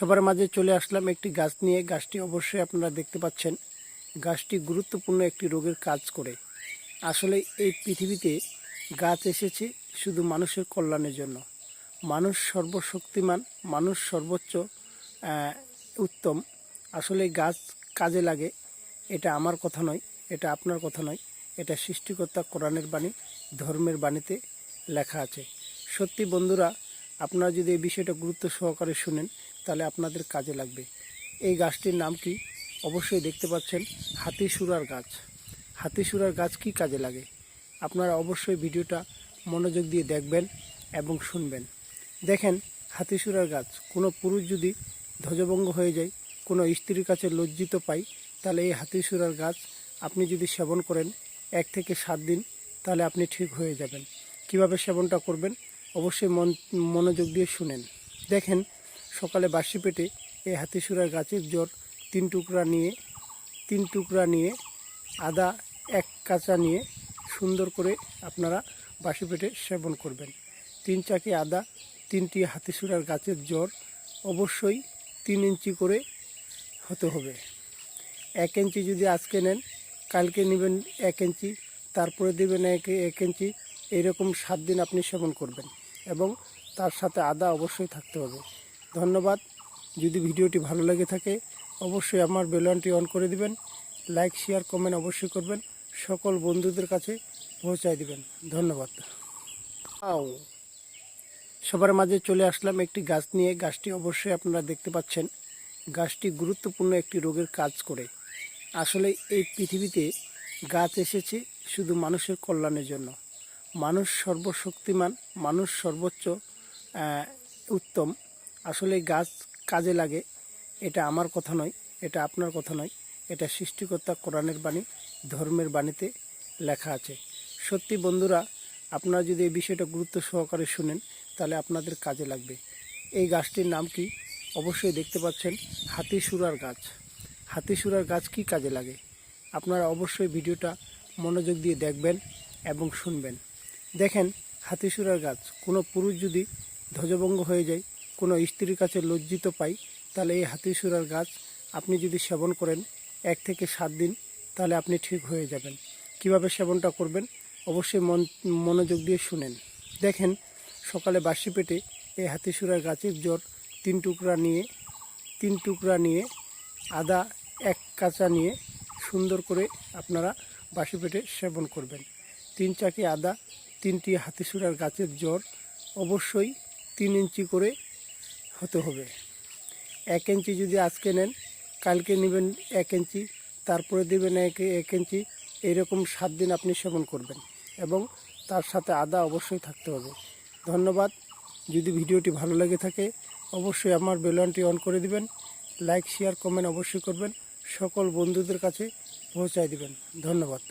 সবার মাঝে চলে আসলাম একটি গাছ নিয়ে। গাছটি অবশ্যই আপনারা দেখতে পাচ্ছেন। গাছটি গুরুত্বপূর্ণ একটি রোগের কাজ করে। আসলে এই পৃথিবীতে গাছ এসেছে শুধু মানুষের কল্যাণের জন্য। মানুষ সর্বশক্তিমান, মানুষ সর্বোচ্চ উত্তম। আসলে গাছ কাজে লাগে। এটা আমার কথা নয়, এটা আপনার কথা নয়। এটা সৃষ্টিকর্তা কোরআনের বাণী, ধর্মের বাণীতে লেখা আছে। সত্যি বন্ধুরা, আপনারা যদি এই বিষয়টা গুরুত্ব সহকারে শুনেন তাহলে আপনাদের কাজে লাগবে। এই গাছটির নাম কি? অবশ্যই দেখতে পাচ্ছেন হাতিসুরার গাছ। হাতিসুরার গাছ কি কাজে লাগে? আপনারা অবশ্যই ভিডিওটা মনোযোগ দিয়ে দেখবেন এবং শুনবেন। দেখেন, হাতিসুরার গাছ। কোনো পুরুষ যদি ধ্বজভঙ্গ হয়ে যায়, কোনো স্ত্রীর কাছে লজ্জিত পাই তাহলে এই হাতিসুরার গাছ আপনি যদি সেবন করেন এক থেকে সাত দিন, তাহলে আপনি ঠিক হয়ে যাবেন। কীভাবে সেবনটা করবেন? অবশ্যই মন মনোযোগ দিয়ে শুনেন। দেখেন সকালে বাসি পেটে এই হাতিসুরার গাছের জ্বর তিন টুকরা নিয়ে, তিন টুকরা নিয়ে, আদা এক কাঁচা নিয়ে সুন্দর করে আপনারা বাসি পেটে সেবন করবেন। তিন চাকি আদা, তিনটি হাতিসুরার গাছের জ্বর অবশ্যই তিন ইঞ্চি করে হতে হবে। এক ইঞ্চি যদি আজকে নেন, কালকে নেবেন এক ইঞ্চি, তারপরে দেবেন এক এক ইঞ্চি এইরকম সাত দিন আপনি সেবন করবেন এবং তার সাথে আদা অবশ্যই থাকতে হবে। ধন্যবাদ। যদি ভিডিওটি ভালো লেগে থাকে, অবশ্যই আমার বেলনটি অন করে দিবেন। লাইক, শেয়ার, কমেন্ট অবশ্যই করবেন। সকল বন্ধুদের কাছে পৌঁছায় দিবেন। ধন্যবাদ। সবার মাঝে চলে আসলাম একটি গাছ নিয়ে। গাছটি অবশ্যই আপনারা দেখতে পাচ্ছেন। গাছটি গুরুত্বপূর্ণ একটি রোগের কাজ করে। আসলে এই পৃথিবীতে গাছ এসেছে শুধু মানুষের কল্যাণের জন্য। মানুষ সর্বশক্তিমান, মানুষ সর্বোচ্চ উত্তম। আসলে গাছ কাজে লাগে, এটা আমার কথা নয়, এটা আপনার কথা নয়। এটা সৃষ্টিকর্তা কোরআনের বাণী, ধর্মের বাণীতে লেখা আছে। সত্যি বন্ধুরা, আপনারা যদি এই বিষয়টা গুরুত্ব সহকারে শুনেন, তাহলে আপনাদের কাজে লাগবে। এই গাছটির নাম কি? অবশ্যই দেখতে পাচ্ছেন, হাতিসুরার গাছ। হাতিসুরার গাছ কি কাজে লাগে? আপনারা অবশ্যই ভিডিওটা মনোযোগ দিয়ে দেখবেন এবং শুনবেন। দেখেন, হাতিসুরার গাছ, কোনো পুরুষ যদি ধ্বজভঙ্গ হয়ে যায় কোনো স্ত্রীর কাছে লজ্জিত পাই, তাহলে এই হাতিসুরার গাছ আপনি যদি সেবন করেন এক থেকে সাত দিন, তাহলে আপনি ঠিক হয়ে যাবেন। কীভাবে সেবনটা করবেন? অবশ্যই মন, মনোযোগ দিয়ে শুনেন। দেখেন, সকালে বাসি পেটে এই হাতিসুরার গাছের জ্বর তিন টুকরা নিয়ে, তিন টুকরা নিয়ে, আদা এক কাঁচা নিয়ে সুন্দর করে আপনারা বাসি পেটে সেবন করবেন। তিন চাকি আদা, তিনটি হাতিসুরার গাছের জ্বর অবশ্যই তিন ইঞ্চি করে হতে হবে। এক ইঞ্চি যদি আজকে নেন, কালকে নেবেন এক ইঞ্চি, তারপরে দেবেন এক এক ইঞ্চি এইরকম সাত দিন আপনি সেবন করবেন এবং তার সাথে আদা অবশ্যই থাকতে হবে। ধন্যবাদ। যদি ভিডিওটি ভালো লেগে থাকে, অবশ্যই আমার বেলনটি অন করে দিবেন, লাইক, শেয়ার, কমেন্ট অবশ্যই করবেন, সকল বন্ধুদের কাছে পৌঁছায় দিবেন। ধন্যবাদ।